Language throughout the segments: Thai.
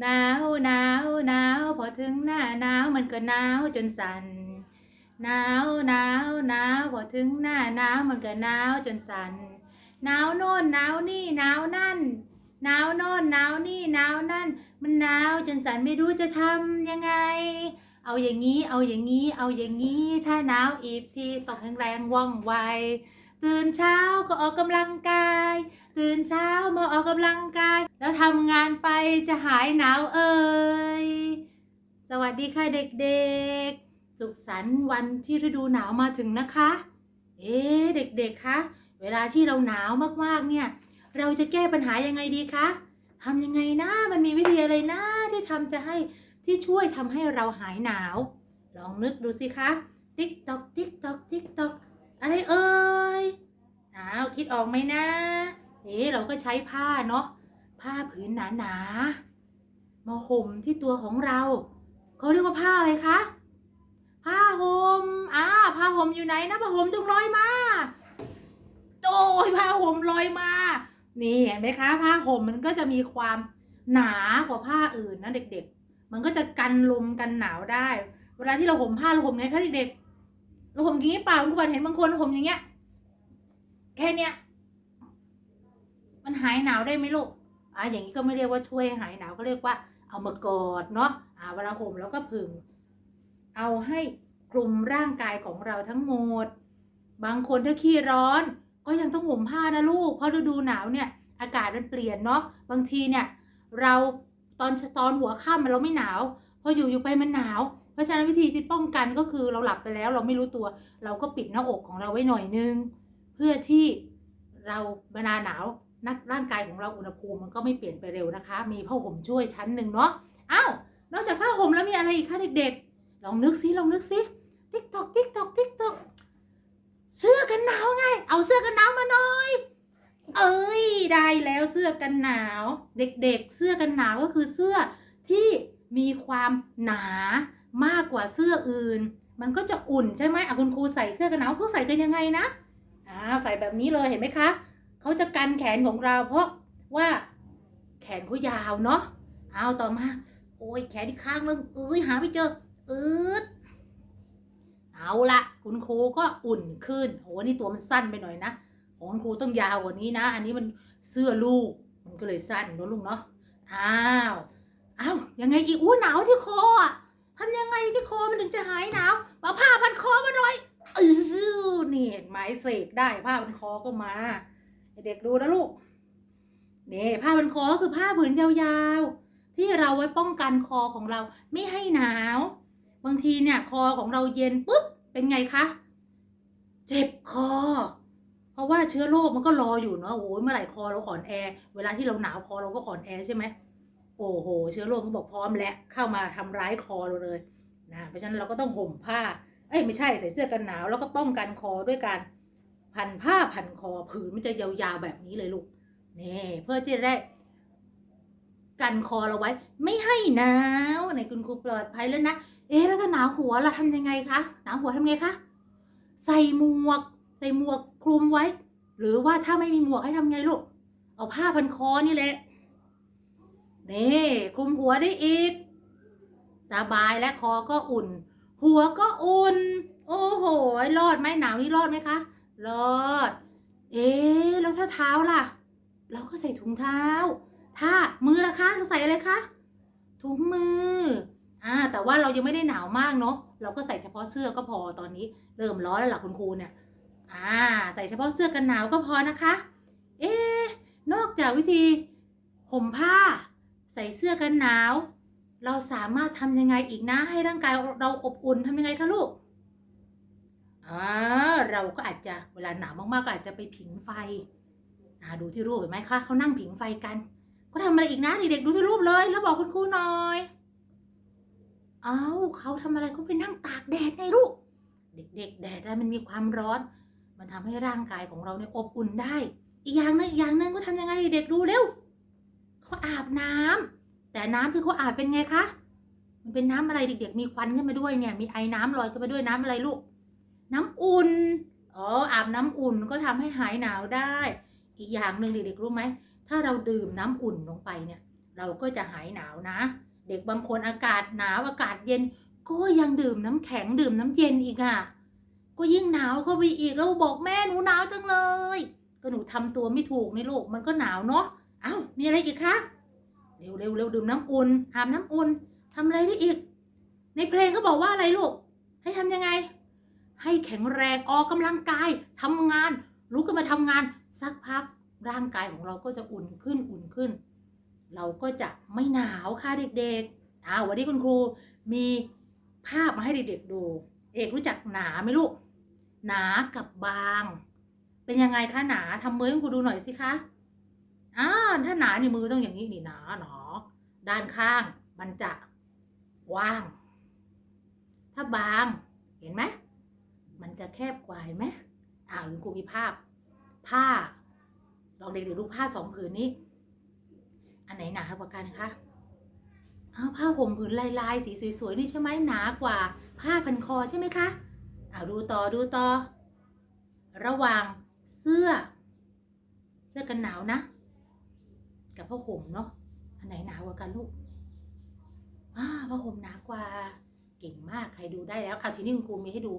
หนาวหนาวหนาวพอถึงหน้าหนาวมันก็หนาวจนสั่นหนาวหนาวหนาวพอถึงหน้าหนาวมันก็หนาวจนสั่นหนาวโน่นหนาวนี่หนาวนั่นหนาวโน่นหนาวนี่หนาวนั่น มันหนาวจนสั่นไม่รู้จะทำยังไง เอาอย่างนี้เอาอย่างนี้ เอาอย่างนี้ ถ้าหนาวอีกทีต้องแข็งแรงว่องไว ตื่นเช้าก็ออกกำลังกาย ตื่นเช้ามาออกกำลังกาย แล้วทำงานไปจะหายหนาวเอ่ยสวัสดีค่ะเด็กๆ สุขสันต์วันที่ฤดูหนาวมาถึงนะคะ เอ๊เด็กๆคะเวลาที่เราหนาวมากๆเนี่ย เราจะแก้ปัญหายังไงดีคะทำยังไงนะมันมีวิธีอะไรนะที่ทำจะให้ที่ช่วยทำให้เราหายหนาว ลองนึกดูสิคะ ติ๊กตอกติ๊กตอกติ๊กตอก อะไรเอ่ยอ้าวคิดออกไหมนะเอ๊เราก็ใช้ผ้าเนาะผ้าผืนหนาๆมาห่มที่ตัวของเราเขาเรียกว่าผ้าอะไรคะผ้าห่มอ่าผ้าห่มอยู่ไหนนะผ้าห่มจงลอยมาโอ้ยผ้าห่มลอยมา นี่เห็นไหมคะ ผ้าห่มมันก็จะมีความหนากว่าผ้าอื่นนะเด็ก ๆ มันก็จะกันลมกันหนาวได้ เวลาที่เราห่มผ้าเราห่มไงคะเด็กๆ เราห่มอย่างนี้เปล่าคุณครูเห็นบางคนห่มอย่างเงี้ย แค่เนี้ย มันหายหนาวได้ไหมลูกอ่าอย่างนี้ก็ไม่เรียกว่าช่วยหายหนาวก็เรียกว่า เอามากอดเนาะอ่าเวลาห่มแล้วก็ผึ่ง เอาให้คลุมร่างกายของเราทั้งหมด บางคนถ้าขี้ร้อน ก็ยังต้องห่มผ้านะลูก เพราะฤดูหนาวเนี่ย อากาศมันเปลี่ยนเนาะ บางทีเนี่ย เราตอนตอนหัวค่ำเราไม่หนาว พออยู่อยู่ไปมันหนาว ราะฉะนั้นวิธีที่ป้องกันก็คือเราหลับไปแล้วเราไม่รู้ตัว เราก็ปิดหน้าอกของเราไว้หน่อยนึง เพื่อที่เราเวลาหนาวนักร่างกายของเราอุณหภูมิมันก็ไม่เปลี่ยนไปเร็วนะคะ มีผ้าห่มช่วยชั้นหนึ่งเนาะอ้าวนอกจากผ้าห่มแล้วมีอะไรอีกคะเด็กๆ ลองนึกซิลองนึกซิติ๊กตอกติ๊กตอกติ๊กตอกเสื้อกันหนาวไง เอาเสื้อกันหนาวมาหน่อย เอ้ยได้แล้วเสื้อกันหนาว เด็กๆ เสื้อกันหนาวก็คือเสื้อที่มีความหนา มากกว่าเสื้ออื่น มันก็จะอุ่นใช่ไหมอะคุณครูใส่เสื้อกันหนาวพวกใส่กันยังไงนะอ้าวใส่แบบนี้เลยเห็นไหมคะเขาจะกันแขนของเรา เพราะว่าแขนเขายาวเนาะเอาต่อมา โอ้ยแขนที่ข้างนึงเอ้ยหาไม่เจออืดเอาละคุณครูก็อุ่นขึ้นโอ้นี่ตัวมันสั้นไปหน่อยนะของคุณครูต้องยาวกว่านี้นะ อันนี้มันเสื้อลูก มันก็เลยสั้นเนอะลูกเนาะอ้าวอ้าวยังไงอีกอู้หนาวที่คออะ ทำยังไงที่คอมันถึงจะหายหนาวเอาผ้าพันคอมาหน่อยอือนี่เห็นไหมเสกได้ผ้าพันคอก็มา เด็กดูนะลูกนี่ผ้าพันคอก็คือผ้าผืนยาวๆ ที่เราไว้ป้องกันคอของเราไม่ให้หนาว บางทีเนี่ยคอของเราเย็นปุ๊บเป็นไงคะ เจ็บคอ เพราะว่าเชื้อโรคมันก็รออยู่เนาะโอ้ยเมื่อไหร่คอเราอ่อนแอ เวลาที่เราหนาวคอเราก็อ่อนแอใช่ไหม โอ้โห เชื้อโรคก็บอกพร้อมแล้วเข้ามาทำร้ายคอเราเลยนะเพราะฉะนั้นเราก็ต้องห่มผ้าเอ้ยไม่ใช่ใส่เสื้อกันหนาวแล้วก็ป้องกันคอด้วยการพันผ้าพันคอผืนมันจะยาวๆแบบนี้เลยลูกนี่เพื่อจะได้กันคอเราไว้ ไม่ให้หนาวในคุณครูปลอดภัยแล้วนะเอ๊ะแล้วถ้าหนาวหัวเราทำยังไงคะหนาวหัวทำไงคะใส่หมวก ใส่หมวกคลุมไว้ หรือว่าถ้าไม่มีหมวกให้ทำไงลูกเอาผ้าพันคอนี่แหละ นี่คลุมหัวได้อีก สบายและคอก็อุ่น หัวก็อุ่น โอ้โหรอดไหมหนาวนี่รอดไหมคะ รอด เอ๊ะแล้วถ้าเท้าล่ะ เราก็ใส่ถุงเท้า ถ้ามือล่ะคะ เราใส่อะไรคะ ถุงมือ อ่า แต่ว่าเรายังไม่ได้หนาวมากเนาะ เราก็ใส่เฉพาะเสื้อก็พอตอนนี้ เริ่มร้อนแล้วล่ะคุณครูเนี่ย อ่า ใส่เฉพาะเสื้อกันหนาวก็พอนะคะ เอ๊นอกจากวิธีห่มผ้า ใส่เสื้อกันหนาว เราสามารถทำยังไงอีกนะ ให้ร่างกายเราอบอุ่นทำยังไงคะลูกอ่าเราก็อาจจะเวลาหนาวมากๆก็อาจจะไปผิงไฟอ่าดูที่รูปเห็นไหมคะเขานั่งผิงไฟกัน ก็ทำอะไรอีกนะเด็กๆดูที่รูปเลย แล้วบอกคุณครูหน่อยเอ้าเขาทำอะไรเขาไปนั่งตากแดดไงลูกเด็กๆแดดอะมันมีความร้อน มันทำให้ร่างกายของเราเนี่ยอบอุ่นได้ อีกอย่างหนึงอีกอย่างหนึงก็ทำยังไงเด็กดูเร็ว เขาอาบน้ำแต่น้ำที่เขาอาบเป็นไงคะ มันเป็นน้ำอะไรเด็กๆ มีควันขึ้นมาด้วยเนี่ย มีไอ้น้ำลอยขึ้นมาด้วยน้ำอะไรลูก น้ำอุ่น อ๋อ อาบน้ำอุ่นก็ทำให้หายหนาวได้ อีกอย่างหนึ่งเด็กๆรู้ไหม ถ้าเราดื่มน้ำอุ่นลงไปเนี่ย เราก็จะหายหนาวนะ เด็กบางคนอากาศหนาวอากาศเย็น ก็ยังดื่มน้ำแข็งดื่มน้ำเย็นอีกอะ่ะ ก็ยิ่งหนาวเข้าไปอีกแล้วบอกแม่หนูหนาวจังเลย ก็หนูทำตัวไม่ถูกนี่ลูก มันก็หนาวเนาะ เอ้ามีอะไรอีกคะเร็วเร็วเร็วดื่มน้ำอุ่นอาบน้ำอุ่นทำอะไรได้อีก ในเพลงก็บอกว่าอะไรลูก ให้ทำยังไง ให้แข็งแรงออกกำลังกายทำงานลุกขึ้นมาทำงานสักพักร่างกายของเราก็จะอุ่นขึ้นอุ่นขึ้น เราก็จะไม่หนาวค่ะเด็กๆอ้าววันนี้คุณครูมีภาพมาให้เด็กๆดู เอกรู้จักหนาไหมลูก หนากับบาง เป็นยังไงคะหนาทำมือให้คุณครูดูหน่อยสิคะ อ่าถ้าหนานี่มือต้องอย่างนี้นี่หนาหนอ ด้านข้างมันจะว่าง ถ้าบางเห็นไหมมันจะแคบกว่าเห็นไหมอ่าคุณครูมีภาพ ผ้า ลองเด็กๆดูผ้าสองผืนนี้ อันไหนหนากว่ากันคะอ้าวผ้าห่มผืนลายลายๆสีสวยๆนี่ใช่ไหมหนากว่า ผ้าพันคอใช่ไหมคะอ้าวดูต่อดูต่อ ระหว่างเสื้อ เสื้อกันหนาวนะ กับผ้าห่มเนาะอันไหนหนากว่ากันลูกอ้าผ้าห่มหนากว่า เก่งมากใครดูได้แล้วเอาทีนี้คุณครูมีให้ดู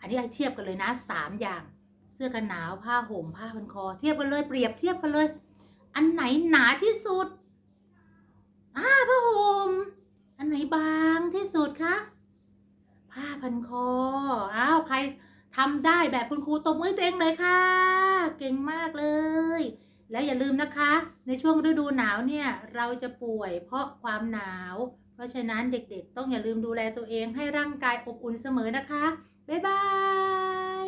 อันนี้เทียบกันเลยนะสามอย่าง เสื้อกันหนาวผ้าห่มผ้าพันคอ เทียบกันเลย เปรียบเทียบกันเลย อันไหนหนาที่สุดอ่าผ้าห่มอันไหนบางที่สุดคะผ้าพันคออ้าวใครทำได้แบบคุณครูตบมือตัวเองเลยค่ะ เก่งมากเลย แล้วอย่าลืมนะคะ ในช่วงฤดูหนาวเนี่ยเราจะป่วยเพราะความหนาว เพราะฉะนั้นเด็กๆ ต้องอย่าลืมดูแลตัวเองให้ร่างกายอบอุ่นเสมอนะคะ บ๊ายบาย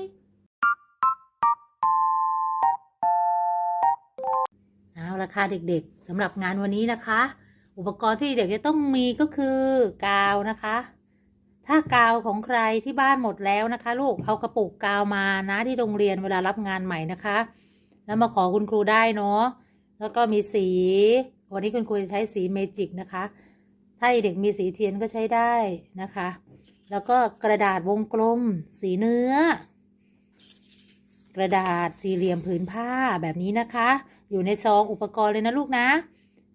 เอาละค่ะเด็กๆสำหรับงานวันนี้นะคะ อุปกรณ์ที่เด็กจะต้องมีก็คือกาวนะคะ ถ้ากาวของใครที่บ้านหมดแล้วนะคะ ลูกเอากระปุกกาวมานะที่โรงเรียนเวลารับงานใหม่นะคะ แล้วมาขอคุณครูได้เนาะ แล้วก็มีสี วันนี้คุณครูจะใช้สีเมจิกนะคะ ถ้าเด็กมีสีเทียนก็ใช้ได้นะคะ แล้วก็กระดาษวงกลม สีเนื้อ กระดาษสี่เหลี่ยมผืนผ้าแบบนี้นะคะ อยู่ในซองอุปกรณ์เลยนะลูกนะ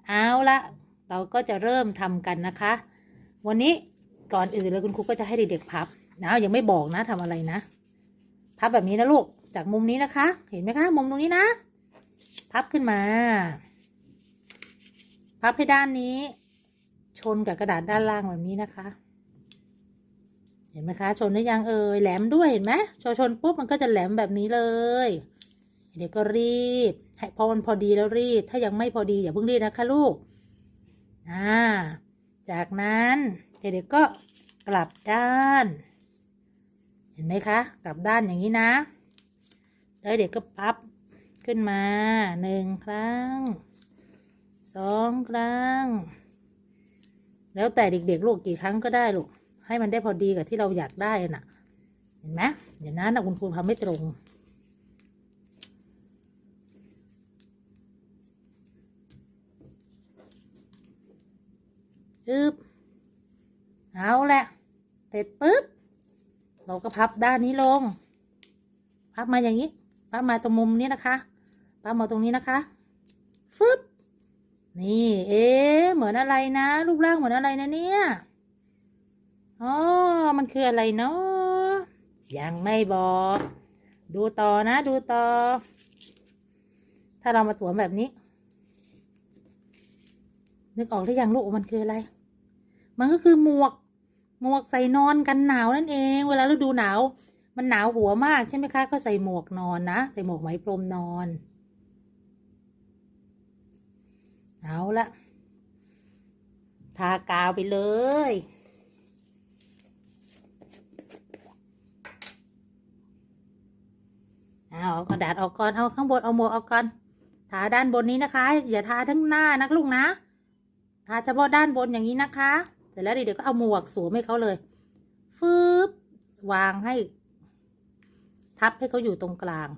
เอาละเราก็จะเริ่มทำกันนะคะ วันนี้ก่อนอื่นเลยคุณครูก็จะให้เด็กๆพับนะยังไม่บอกนะทำอะไรนะพับแบบนี้นะลูกจากมุมนี้นะคะ เห็นไหมคะ มุมตรงนี้นะ พับขึ้นมา พับให้ด้านนี้ ชนกับกระดาษด้านล่างแบบนี้นะคะ เห็นไหมคะ ชนได้ยังเอ่ยแหลมด้วยเห็นไหมชนชนปุ๊บมันก็จะแหลมแบบนี้เลย เดี๋ยวก็รีดให้พอมันพอดีแล้วรีด ถ้ายังไม่พอดีอย่าเพิ่งรีดนะคะลูกอ่าจากนั้นเด็กๆก็กลับด้าน เห็นไหมคะ กลับด้านอย่างนี้นะแล้วเด็กก็พับ ขึ้นมาหนึ่งครั้งสองครั้ง แล้วแต่เด็กๆลูกกี่ครั้งก็ได้ลูกให้มันได้พอดีกับที่เราอยากได้น่ะ เห็นไหมเดี๋ยวนั้นนะคุณครูทำไม่ตรงปึ๊บเอาแหละเสร็จปึ๊บ เราก็พับด้านนี้ลง พับมาอย่างนี้ พับมาตรงมุมนี้นะคะ พับมาตรงนี้นะคะฟึบนี่ เอ๊ะเหมือนอะไรนะ รูปร่างเหมือนอะไรนะเนี่ยอ๋อมันคืออะไรเนาะยังไม่บอก ดูต่อนะ ดูต่อ ถ้าเรามาสวมแบบนี้ นึกออกหรือยังลูกมันคืออะไร มันก็คือหมวก หมวกใส่นอนกันหนาวนั่นเอง เวลาฤดูหนาว มันหนาวหัวมากใช่ไหมคะ ก็ใส่หมวกนอนนะ ใส่หมวกไหมพรมนอน เอาละทากาวไปเลยเอาเอากระดาษออกก่อนเอาข้างบนเอาหมวกออกก่อนทาด้านบนนี้นะคะ อย่าทาทั้งหน้านะลูกนะทาเฉพาะด้านบนอย่างนี้นะคะ เสร็จแล้วเดี๋ยวก็เอาหมวกสวมให้เขาเลยฟืบวางให้ ทับให้เขาอยู่ตรงกลาง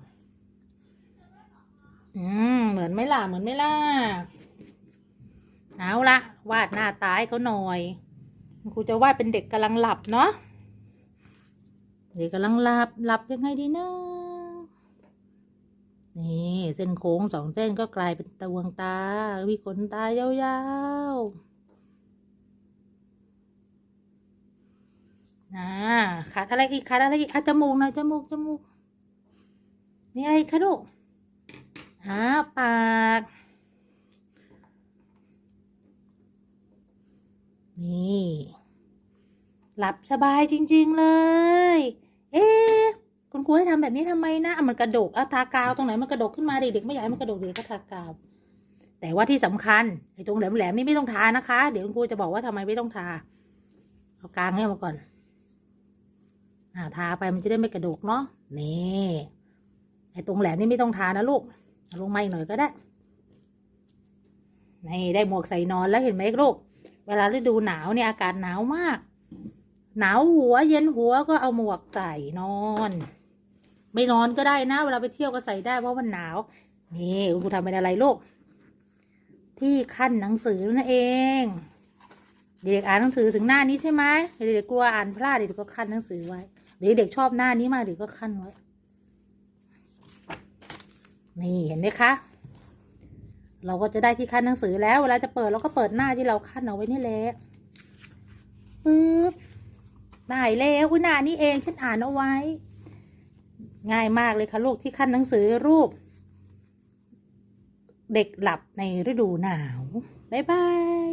อืมเหมือนไหมล่ะเหมือนไหมล่ะ เอาละวาดหน้าตาให้เขาหน่อยครูจะวาดเป็นเด็กกำลังหลับเนาะเด็กกำลังหลับหลับยังไงดีนะนี่เส้นโค้งสองเส้นก็กลายเป็นตะวงตา มีขนตายาวๆนะขาดอะไรอีกขาดอะไรอีกอะจมูกหน่อยจมูกจมูกนี่อะไรคะลูกอ่าปาก นี่ หลับสบายจริง ๆเลย เอ๊คุณครูให้ทำแบบนี้ทำไมนะอะมันกระดกเอาทากาวตรงไหนมันกระดกขึ้นมาเด็กๆไม่อยากให้มันกระดกเด็กก็ทากาว แต่ว่าที่สำคัญไอ้ตรงแหลมๆนี่ไม่ต้องทานะคะ เดี๋ยวคุณครูจะบอกว่าทำไมไม่ต้องทาเอากลางให้มาก่อนอ่าทาไปมันจะได้ไม่กระดกเนาะนี่ไอ้ตรงแหลมนี่ไม่ต้องทานะลูกลงมาอีกหน่อยก็ได้นี่ได้หมวกใส่นอนแล้วเห็นไหมลูก เวลาฤดูหนาวเนี่ยอากาศหนาวมาก หนาวหัวเย็นหัวก็เอาหมวกใส่นอน ไม่นอนก็ได้นะ เวลาไปเที่ยวก็ใส่ได้เพราะมันหนาว นี่ครูทำเป็นอะไรลูก ที่ขั้นหนังสือนั่นเอง เด็กอ่านหนังสือถึงหน้านี้ใช่ไหมเด็กกลัวอ่านพลาดเด็กก็ขั้นหนังสือไว้หรือเด็กชอบหน้านี้มากเด็กก็ขั้นไว้ นี่เห็นไหมคะ เราก็จะได้ที่คั้นหนังสือแล้ว เวลาจะเปิดเราก็เปิดหน้าที่เราคั้นเอาไว้นี่แหละปึ๊บได้แล้วคุณหน้านี้เองฉันอ่านเอาไว้ ง่ายมากเลยค่ะลูกที่คั้นหนังสือรูป เด็กหลับในฤดูหนาว บ๊ายบาย